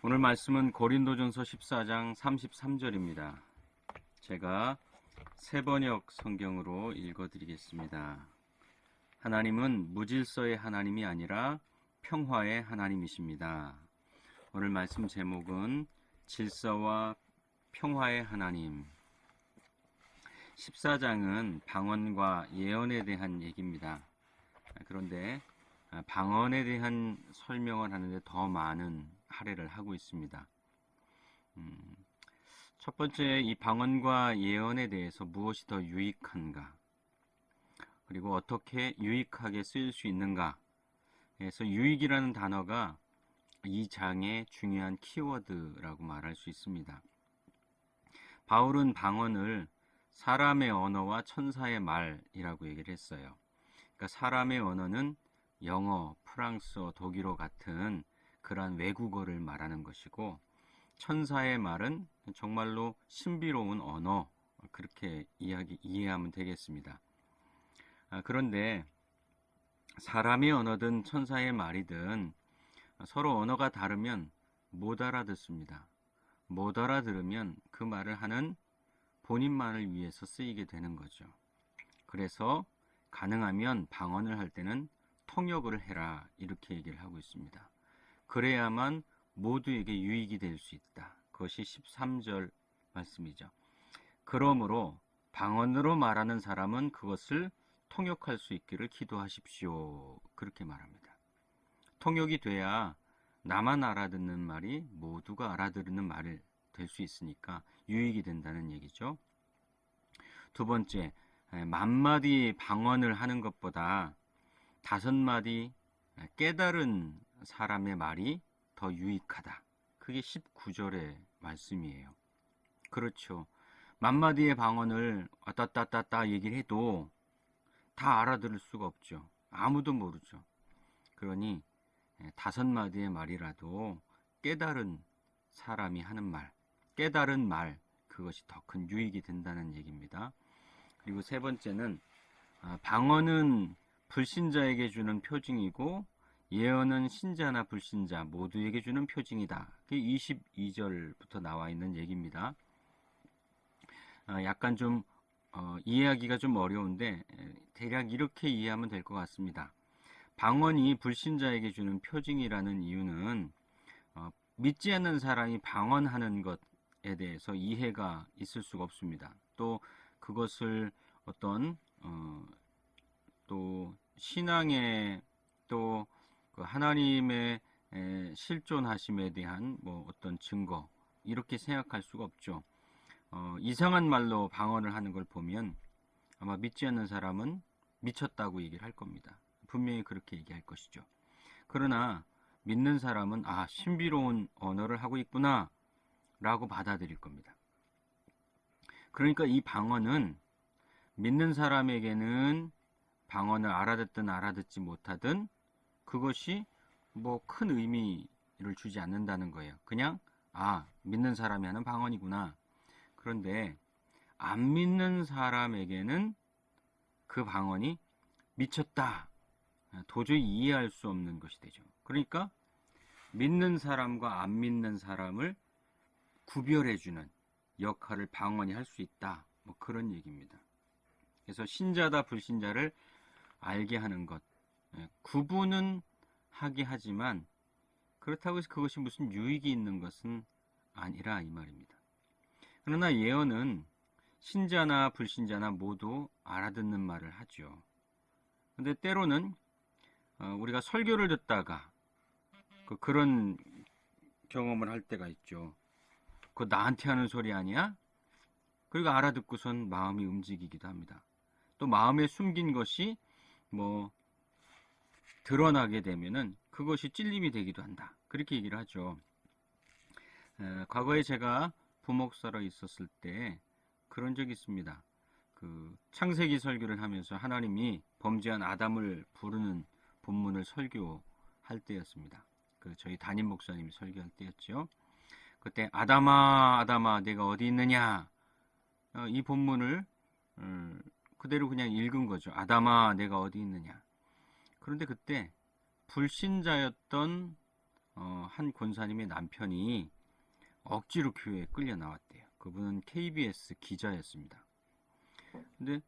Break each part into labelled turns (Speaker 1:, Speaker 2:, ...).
Speaker 1: 오늘 말씀은 고린도전서 14장 33절입니다. 제가 세번역 성경으로 읽어드리겠습니다. 하나님은 무질서의 하나님이 아니라 평화의 하나님이십니다. 오늘 말씀 제목은 질서와 평화의 하나님. 14장은 방언과 예언에 대한 얘기입니다. 그런데 방언에 대한 설명을 하는데 더 많은 할애를 하고 있습니다. 음, 첫 번째 이 방언과 예언에 대해서 무엇이 더 유익한가? 그리고 어떻게 유익하게 쓰일 수 있는가? 그래서 유익이라는 단어가 이 장의 중요한 키워드라고 말할 수 있습니다. 바울은 방언을 사람의 언어와 천사의 말이라고 얘기를 했어요. 그러니까 사람의 언어는 영어, 프랑스어, 독일어 같은 그러한 외국어를 말하는 것이고 천사의 말은 정말로 신비로운 언어 그렇게 이야기 이해하면 되겠습니다. 아, 그런데 사람의 언어든 천사의 말이든 서로 언어가 다르면 못 알아듣습니다. 못 알아들으면 그 말을 하는 본인만을 위해서 쓰이게 되는 거죠. 그래서 가능하면 방언을 할 때는 통역을 해라 이렇게 얘기를 하고 있습니다. 그래야만 모두에게 유익이 될 수 있다. 그것이 13절 말씀이죠. 그러므로 방언으로 말하는 사람은 그것을 통역할 수 있기를 기도하십시오. 그렇게 말합니다. 통역이 돼야 나만 알아듣는 말이 모두가 알아들는 말이 될수 있으니까 유익이 된다는 얘기죠. 두 번째, 만마디 방언을 하는 것보다 다섯 마디 깨달은 사람의 말이 더 유익하다. 그게 19절의 말씀이에요. 그렇죠. 만마디의 방언을 따따따따 얘기를 해도 다 알아들을 수가 없죠. 아무도 모르죠. 그러니 다섯 마디의 말이라도 깨달은 사람이 하는 말, 깨달은 말, 그것이 더 큰 유익이 된다는 얘기입니다. 그리고 세 번째는 아, 방언은 불신자에게 주는 표징이고 예언은 신자나 불신자 모두에게 주는 표징이다. 그게 22절부터 나와 있는 얘기입니다. 아, 약간 좀 어, 이해하기가 좀 어려운데 대략 이렇게 이해하면 될 것 같습니다. 방언이 불신자에게 주는 표징이라는 이유는 어, 믿지 않는 사람이 방언하는 것에 대해서 이해가 있을 수가 없습니다. 또 그것을 어떤 어, 또 신앙의 또 그 하나님의 실존하심에 대한 뭐 어떤 증거 이렇게 생각할 수가 없죠. 어, 이상한 말로 방언을 하는 걸 보면 아마 믿지 않는 사람은 미쳤다고 얘기를 할 겁니다. 분명히 그렇게 얘기할 것이죠. 그러나 믿는 사람은 아 신비로운 언어를 하고 있구나 라고 받아들일 겁니다. 그러니까 이 방언은 믿는 사람에게는 방언을 알아듣든 알아듣지 못하든 그것이 뭐 큰 의미를 주지 않는다는 거예요. 그냥 아 믿는 사람이 하는 방언이구나. 그런데 안 믿는 사람에게는 그 방언이 미쳤다. 도저히 이해할 수 없는 것이 되죠. 그러니까 믿는 사람과 안 믿는 사람을 구별해주는 역할을 방언이 할 수 있다. 뭐 그런 얘기입니다. 그래서 신자다 불신자를 알게 하는 것. 예, 구분은 하게 하지만 그렇다고 해서 그것이 무슨 유익이 있는 것은 아니라 이 말입니다. 그러나 예언은 신자나 불신자나 모두 알아듣는 말을 하죠. 근데 때로는 어, 우리가 설교를 듣다가 그 그런 경험을 할 때가 있죠. 그 나한테 하는 소리 아니야? 그리고 알아듣고선 마음이 움직이기도 합니다. 또 마음에 숨긴 것이 뭐 드러나게 되면은 그것이 찔림이 되기도 한다. 그렇게 얘기를 하죠. 에, 과거에 제가 부목사로 있었을 때 그런 적이 있습니다. 그 창세기 설교를 하면서 하나님이 범죄한 아담을 부르는 본문을 설교할 때였습니다. 그 저희 담임 목사님이 설교할 때였죠. 그때 아담아 아담아 내가 어디 있느냐 어, 이 본문을 어, 그대로 그냥 읽은 거죠. 아담아 내가 어디 있느냐 그런데 그때 불신자였던 어, 한 권사님의 남편이 억지로 교회에 끌려 나왔대요. 그분은 KBS 기자였습니다. 근데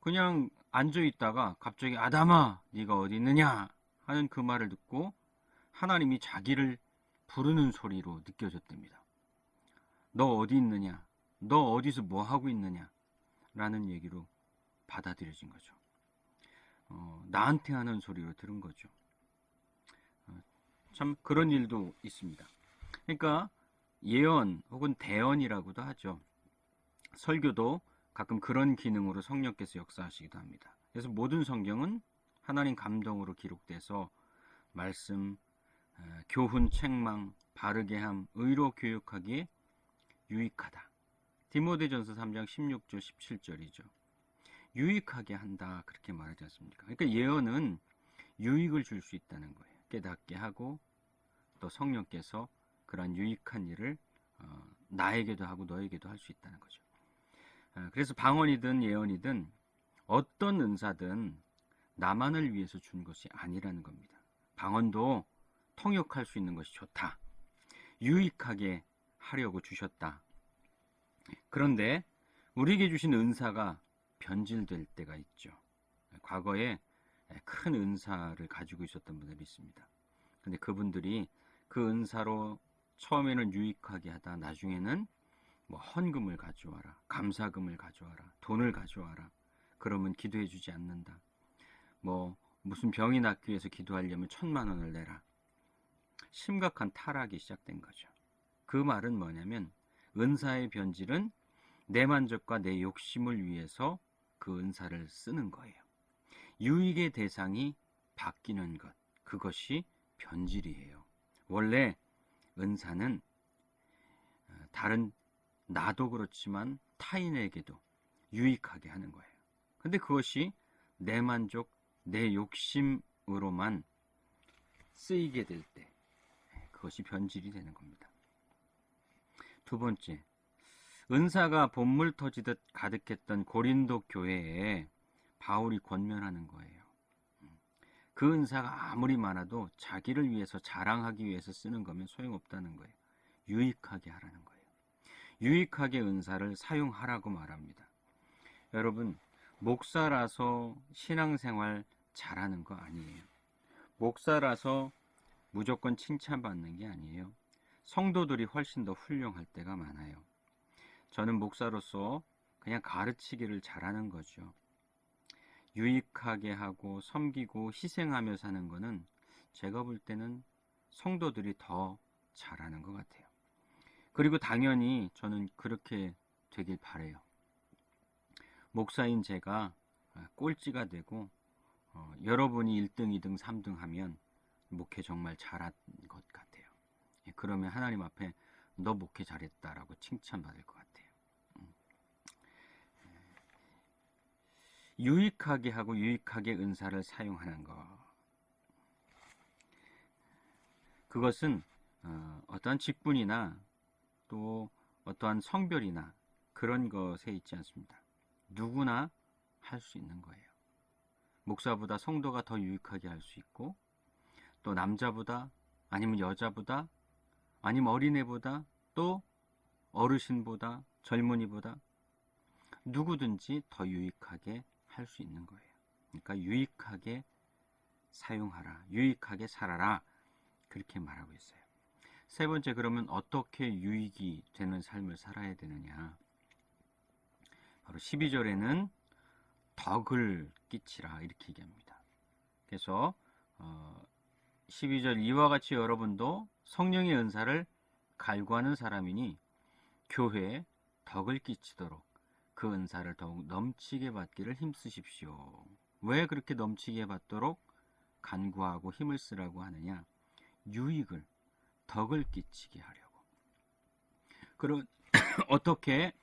Speaker 1: 그냥 앉아 있다가 갑자기 아담아, 네가 어디 있느냐 하는 그 말을 듣고 하나님이 자기를 부르는 소리로 느껴졌답니다. 너 어디 있느냐? 너 어디서 뭐 하고 있느냐? 라는 얘기로 받아들여진 거죠. 어, 나한테 하는 소리로 들은 거죠. 어, 참 그런 일도 있습니다. 그러니까 예언 혹은 대언이라고도 하죠. 설교도 가끔 그런 기능으로 성령께서 역사하시기도 합니다. 그래서 모든 성경은 하나님 감동으로 기록돼서 말씀, 어, 교훈, 책망, 바르게 함, 의로 교육하기에 유익하다. 디모데전서 3장 16절 17절이죠. 유익하게 한다 그렇게 말하지 않습니까? 그러니까 예언은 유익을 줄 수 있다는 거예요. 깨닫게 하고 또 성령께서 그러한 유익한 일을 어, 나에게도 하고 너에게도 할 수 있다는 거죠. 어, 그래서 방언이든 예언이든 어떤 은사든 나만을 위해서 준 것이 아니라는 겁니다. 방언도 통역할 수 있는 것이 좋다. 유익하게 하려고 주셨다. 그런데 우리에게 주신 은사가 변질될 때가 있죠. 과거에 큰 은사를 가지고 있었던 분들이 있습니다. 근데 그분들이 그 은사로 처음에는 유익하게 하다 나중에는 뭐 헌금을 가져와라, 감사금을 가져와라, 돈을 가져와라. 그러면 기도해 주지 않는다. 뭐 무슨 병이 낫기 위해서 기도하려면 천만 원을 내라. 심각한 타락이 시작된 거죠. 그 말은 뭐냐면 은사의 변질은 내 만족과 내 욕심을 위해서 그 은사를 쓰는 거예요. 유익의 대상이 바뀌는 것, 그것이 변질이에요. 원래 은사는 어, 다른 나도 그렇지만 타인에게도 유익하게 하는 거예요. 근데 그것이 내 만족, 내 욕심으로만 쓰이게 될 때, 그것이 변질이 되는 겁니다. 두 번째, 은사가 본물 터지듯 가득했던 고린도 교회에 바울이 권면하는 거예요. 그 은사가 아무리 많아도 자기를 위해서 자랑하기 위해서 쓰는 거면 소용없다는 거예요. 유익하게 하라는 거예요. 유익하게 은사를 사용하라고 말합니다. 여러분, 목사라서 신앙생활 잘하는 거 아니에요. 목사라서 무조건 칭찬받는 게 아니에요. 성도들이 훨씬 더 훌륭할 때가 많아요. 저는 목사로서 그냥 가르치기를 잘하는 거죠. 유익하게 하고 섬기고 희생하며 사는 거는 제가 볼 때는 성도들이 더 잘하는 것 같아요. 그리고 당연히 저는 그렇게 되길 바래요. 목사인 제가 꼴찌가 되고 어, 여러분이 1등, 2등, 3등 하면 목회 정말 잘한 것 같아요. 예, 그러면 하나님 앞에 너 목회 잘했다라고 칭찬받을 것 같아요. 음. 예. 유익하게 하고 유익하게 은사를 사용하는 것. 그것은 어, 어떠한 직분이나 또 어떠한 성별이나 그런 것에 있지 않습니다. 누구나 할 수 있는 거예요. 목사보다 성도가 더 유익하게 할 수 있고 또 남자보다 아니면 여자보다 아니면 어린애보다 또 어르신보다 젊은이보다 누구든지 더 유익하게 할 수 있는 거예요. 그러니까 유익하게 사용하라. 유익하게 살아라. 그렇게 말하고 있어요. 세 번째 그러면 어떻게 유익이 되는 삶을 살아야 되느냐? 바로 12절에는 덕을 끼치라 이렇게 얘기합니다. 그래서 어, 12절 이와 같이 여러분도 성령의 은사를 갈구하는 사람이니 교회에 덕을 끼치도록 그 은사를 더욱 넘치게 받기를 힘쓰십시오. 왜 그렇게 넘치게 받도록 간구하고 힘을 쓰라고 하느냐? 유익을 덕을 끼치게 하려고. 그런 어떻게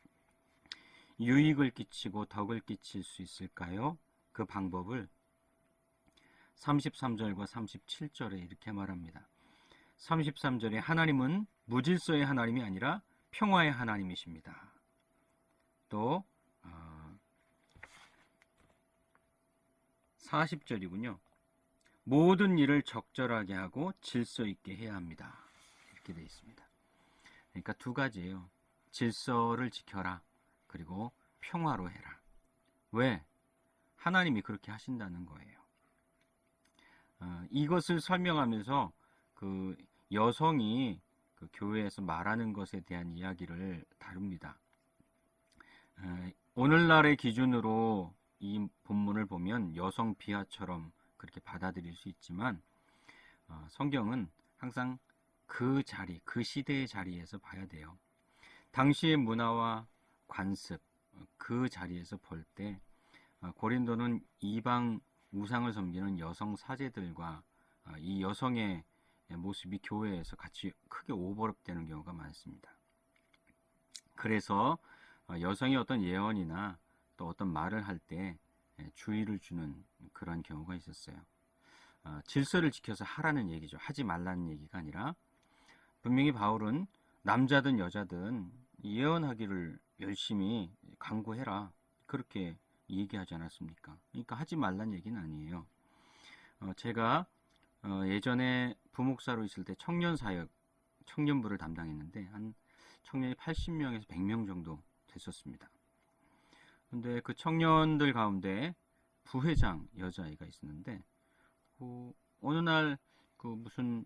Speaker 1: 유익을 끼치고 덕을 끼칠 수 있을까요? 그 방법을 33절과 37절에 이렇게 말합니다. 33절에 하나님은 무질서의 하나님이 아니라 평화의 하나님이십니다. 또 어, 40절이군요. 모든 일을 적절하게 하고 질서 있게 해야 합니다. 이렇게 되어 있습니다. 그러니까 두 가지예요. 질서를 지켜라. 그리고 평화로 해라. 왜? 하나님이 그렇게 하신다는 거예요. 어, 이것을 설명하면서 그 여성이 그 교회에서 말하는 것에 대한 이야기를 다룹니다. 어, 오늘날의 기준으로 이 본문을 보면 여성 비하처럼 그렇게 받아들일 수 있지만 어, 성경은 항상 그 자리, 그 시대의 자리에서 봐야 돼요. 당시의 문화와 관습, 어, 그 자리에서 볼때 어, 고린도는 이방 우상을 섬기는 여성 사제들과 어, 이 여성의 모습이 교회에서 같이 크게 오버랩되는 경우가 많습니다. 그래서 어, 여성이 어떤 예언이나 또 어떤 말을 할 때 주의를 주는 그런 경우가 있었어요. 어, 질서를 지켜서 하라는 얘기죠. 하지 말라는 얘기가 아니라 분명히 바울은 남자든 여자든 예언하기를 열심히 강구해라. 그렇게 얘기하지 않았습니까? 그러니까 하지 말란 얘기는 아니에요. 어, 제가 어, 예전에 부목사로 있을 때 청년 사역, 청년부를 담당했는데 한 청년이 80명에서 100명 정도 됐었습니다. 근데 그 청년들 가운데 부회장 여자아이가 있었는데 그 어느 날 그 무슨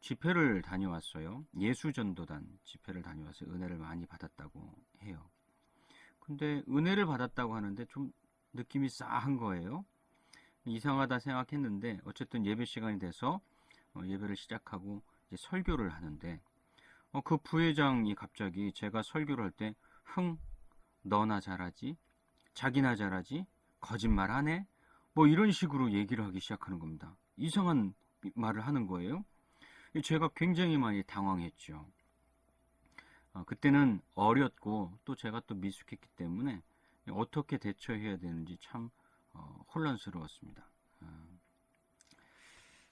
Speaker 1: 집회를 다녀왔어요. 예수전도단 집회를 다녀와서 은혜를 많이 받았다고 해요. 근데 은혜를 받았다고 하는데 좀 느낌이 싸한 거예요. 이상하다 생각했는데 어쨌든 예배 시간이 돼서 어, 예배를 시작하고 설교를 하는데 어, 그 부회장이 갑자기 제가 설교를 할 때 흥 너나 잘하지 자기나 잘하지 거짓말 하네 뭐 이런 식으로 얘기를 하기 시작하는 겁니다. 이상한 말을 하는 거예요. 제가 굉장히 많이 당황했죠. 어, 그때는 어렸고 또 제가 또 미숙했기 때문에 어떻게 대처해야 되는지 참 어, 혼란스러웠습니다. 어,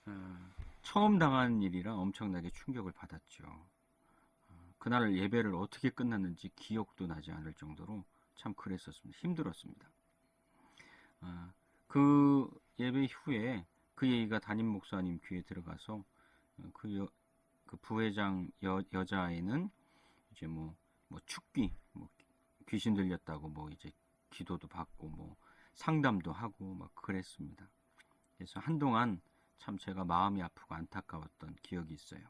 Speaker 1: 어, 처음 당한 일이라 엄청나게 충격을 받았죠. 어, 그날 예배를 어떻게 끝났는지 기억도 나지 않을 정도로 참 그랬었습니다. 힘들었습니다. 어, 그 예배 후에 그 얘기가 담임 목사님 귀에 들어가서 어, 그, 여, 그 부회장 여, 여자아이는 이제 뭐, 뭐 축귀, 뭐 귀신 들렸다고 뭐 이제 기도도 받고 뭐 상담도 하고 막 그랬습니다. 그래서 한동안 참 제가 마음이 아프고 안타까웠던 기억이 있어요.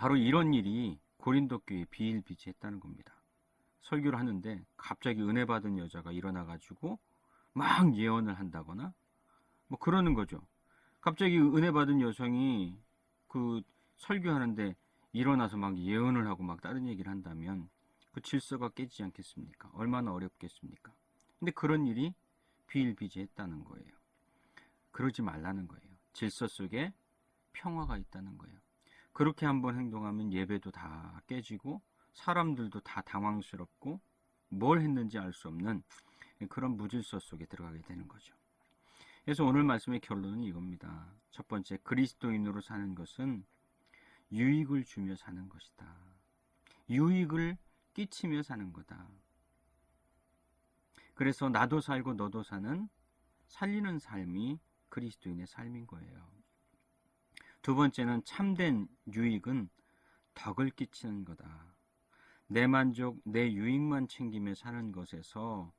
Speaker 1: 바로 이런 일이 고린도 교회에 비일비재했다는 겁니다. 설교를 하는데 갑자기 은혜 받은 여자가 일어나 가지고 막 예언을 한다거나 뭐 그러는 거죠. 갑자기 은혜 받은 여성이 그 설교하는데 일어나서 막 예언을 하고 막 다른 얘기를 한다면 그 질서가 깨지지 않겠습니까? 얼마나 어렵겠습니까? 근데 그런 일이 비일비재했다는 거예요. 그러지 말라는 거예요. 질서 속에 평화가 있다는 거예요. 그렇게 한번 행동하면 예배도 다 깨지고 사람들도 다 당황스럽고 뭘 했는지 알 수 없는 그런 무질서 속에 들어가게 되는 거죠. 그래서 오늘 말씀의 결론은 이겁니다. 첫 번째, 그리스도인으로 사는 것은 유익을 주며 사는 것이다. 유익을 끼치며 사는 거다. 그래서 나도 살고 너도 사는 살리는 삶이 그리스도인의 삶인 거예요. 두 번째는 참된 유익은 덕을 끼치는 거다. 내 만족, 내 유익만 챙기며 사는 것에서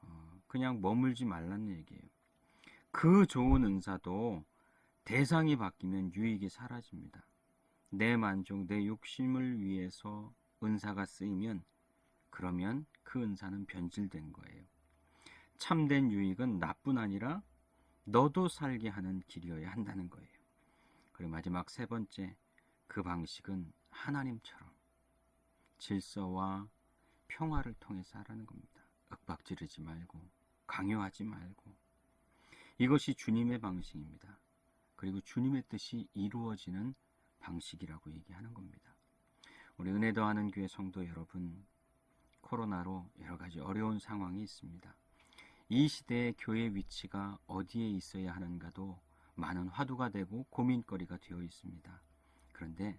Speaker 1: 어, 그냥 머물지 말라는 얘기예요. 그 좋은 은사도 대상이 바뀌면 유익이 사라집니다. 내 만족, 내 욕심을 위해서 은사가 쓰이면 그러면 그 은사는 변질된 거예요. 참된 유익은 나뿐 아니라 너도 살게 하는 길이어야 한다는 거예요. 그리고 마지막 세 번째, 그 방식은 하나님처럼 질서와 평화를 통해서 하라는 겁니다. 윽박지르지 말고, 강요하지 말고. 이것이 주님의 방식입니다. 그리고 주님의 뜻이 이루어지는 방식이라고 얘기하는 겁니다. 우리 은혜 더하는 교회 성도 여러분, 코로나로 여러 가지 어려운 상황이 있습니다. 이 시대의 교회 위치가 어디에 있어야 하는가도 많은 화두가 되고 고민거리가 되어 있습니다. 그런데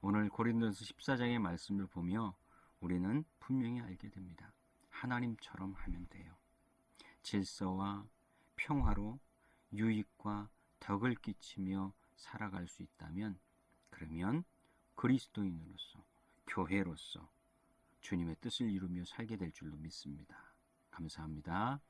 Speaker 1: 오늘 고린도서 14장의 말씀을 보며 우리는 분명히 알게 됩니다. 하나님처럼 하면 돼요. 질서와 평화로 유익과 덕을 끼치며 살아갈 수 있다면 그러면 그리스도인으로서 교회로서 주님의 뜻을 이루며 살게 될 줄로 믿습니다. 감사합니다.